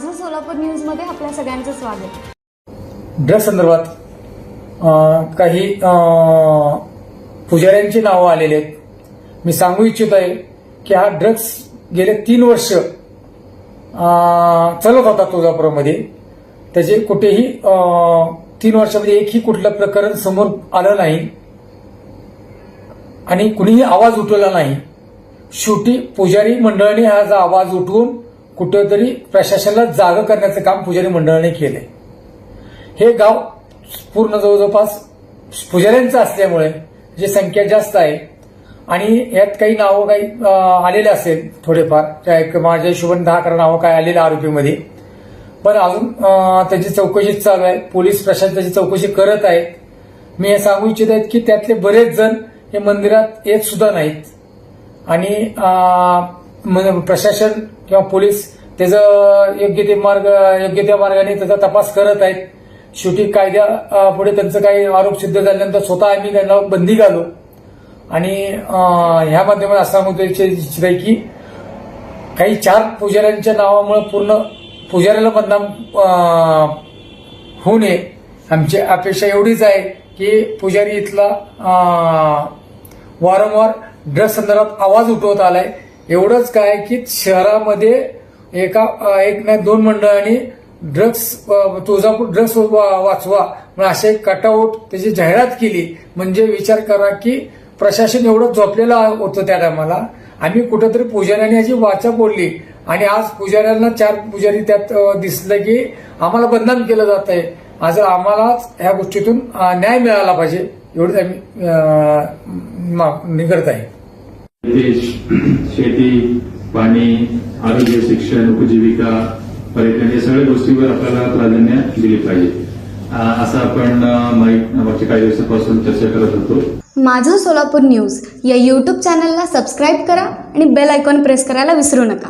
माझं सोलापूर न्यूजमध्ये आपल्या सगळ्यांचं स्वागत. ड्रेस संदर्भात काही पुजाऱ्यांची नावं आलेली आहेत. मी सांगू इच्छित आहे की हा ड्रग्स गेले तीन वर्ष चालत होता तुळजापुरामध्ये. त्याचे कुठेही तीन वर्षामध्ये एकही कुठलं प्रकरण समोर आलं नाही. आणि कुणीही आवाज उठवला नाही. शेवटी पुजारी मंडळाने हा जो आवाज उठवून कुठंतरी प्रशासनाला जागं करण्याचं काम पुजारी मंडळाने केलंय. हे गाव पूर्ण जवळजवळपास पुजाऱ्यांचं असल्यामुळे जी संख्या जास्त आहे आणि यात काही नावं काही आलेले असेल थोडेफार माझ्या हिशोबाने दहा अकरा नावं काय आलेले आरोपीमध्ये. पण अजून त्याची चौकशी चालू आहे. पोलीस प्रशासन त्याची चौकशी करत आहेत. मी हे सांगू इच्छित आहेत की त्यातले बरेच जण हे मंदिरात येत सुद्धा नाहीत. आणि म्हणजे प्रशासन किंवा पोलीस त्याचं योग्य ते मार्ग योग्य त्या मार्गाने त्याचा तपास करत आहेत. शेवटी कायद्या पुढे त्यांचं काही आरोप सिद्ध झाल्यानंतर स्वतः आम्ही त्यांना बंदी घालो. आणि ह्या माध्यमात असं मुद्दा इच्छित आहे की काही चार पुजाऱ्यांच्या नावामुळे पूर्ण पुजाऱ्याला बदनाम होऊ नये. आमची अपेक्षा एवढीच आहे की पुजारी इथला वारंवार ड्रग्स संदर्भात आवाज उठवत आलाय. एवढंच काय की शहरामध्ये एका एक नाही दोन मंडळांनी ड्रग्स तुळजापूर ड्रग्स वाचवा म्हणून असे कटआउट त्याची जाहिरात केली. म्हणजे विचार करा की प्रशासन एवढं झोपलेलं होतं त्या टायमाला. आम्ही कुठंतरी पुजाऱ्यांनी याची वाचा बोलली आणि आज पुजाऱ्यांना चार पुजारी त्यात दिसलं की आम्हाला बदनाम केलं जात आहे आज आम्हालाच ह्या गोष्टीतून न्याय मिळाला पाहिजे. एवढंच आम्ही अं, आहे. देश शेती पाणी आरोग्य शिक्षण उपजीविका पर्यटन या सगळ्या गोष्टीवर आपल्याला प्राधान्य दिले पाहिजे. असं आपण मागच्या काही दिवसापासून चर्चा करत होतो. माझं सोलापूर न्यूज या यूट्यूब चॅनलला सबस्क्राईब करा आणि बेल आयकॉन प्रेस करायला विसरू नका.